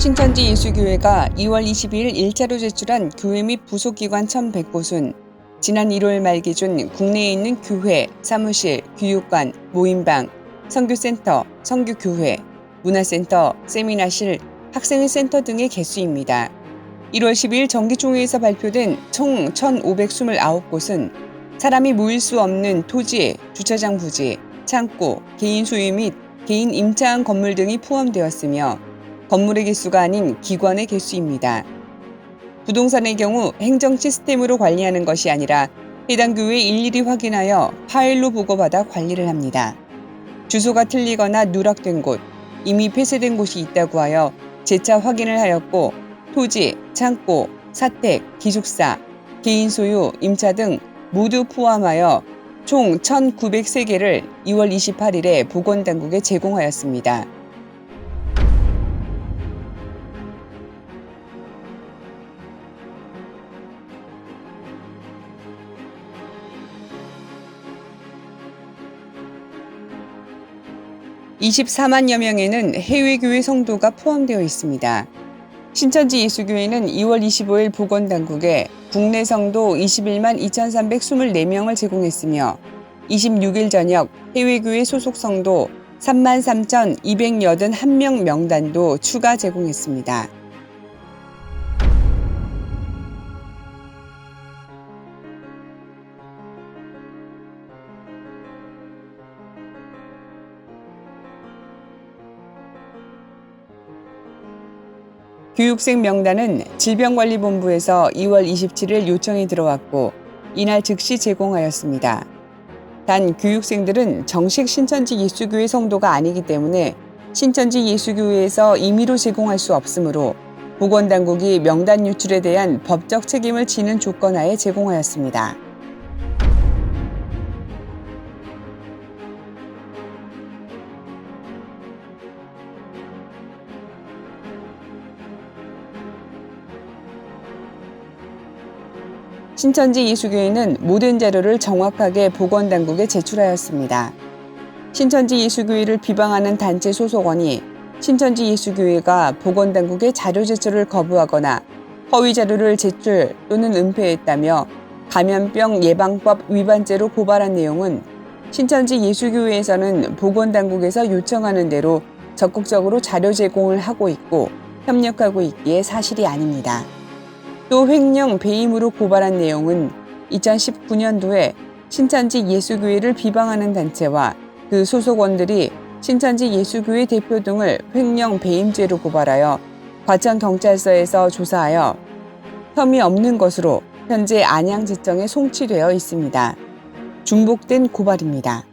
신천지 예수교회가 2월 22일 1차로 제출한 교회 및 부속기관 1,100곳은 지난 1월 말 기준 국내에 있는 교회, 사무실, 교육관, 모임방, 선교센터, 선교교회, 문화센터, 세미나실, 학생회 센터 등의 개수입니다. 1월 10일 정기총회에서 발표된 총 1,529곳은 사람이 모일 수 없는 토지, 주차장 부지, 창고, 개인 소유 및 개인 임차한 건물 등이 포함되었으며 건물의 개수가 아닌 기관의 개수입니다. 부동산의 경우 행정 시스템으로 관리하는 것이 아니라 해당 교회 일일이 확인하여 파일로 보고받아 관리를 합니다. 주소가 틀리거나 누락된 곳, 이미 폐쇄된 곳이 있다고 하여 재차 확인을 하였고 토지, 창고, 사택, 기숙사, 개인 소유, 임차 등 모두 포함하여 총 1,903개를 2월 28일에 보건당국에 제공하였습니다. (24만여) 명에는 해외교회 성도가 포함되어 있습니다. 신천지 예수교회는 2월 25일 보건당국에 국내 성도 21만 2,324명을 제공했으며 26일 저녁 해외교회 소속 성도 3만 3,281명 명단도 추가 제공했습니다. 교육생 명단은 질병관리본부에서 2월 27일 요청이 들어왔고 이날 즉시 제공하였습니다. 단 교육생들은 정식 신천지 예수교회 성도가 아니기 때문에 신천지 예수교회에서 임의로 제공할 수 없으므로 보건당국이 명단 유출에 대한 법적 책임을 지는 조건 하에 제공하였습니다. 신천지 예수교회는 모든 자료를 정확하게 보건당국에 제출하였습니다. 신천지 예수교회를 비방하는 단체 소속원이 신천지 예수교회가 보건당국에 자료 제출을 거부하거나 허위 자료를 제출 또는 은폐했다며 감염병 예방법 위반죄로 고발한 내용은 신천지 예수교회에서는 보건당국에서 요청하는 대로 적극적으로 자료 제공을 하고 있고 협력하고 있기에 사실이 아닙니다. 또 횡령 배임으로 고발한 내용은 2019년도에 신천지 예수교회를 비방하는 단체와 그 소속원들이 신천지 예수교회 대표 등을 횡령 배임죄로 고발하여 과천경찰서에서 조사하여 혐의 없는 것으로 현재 안양지청에 송치되어 있습니다. 중복된 고발입니다.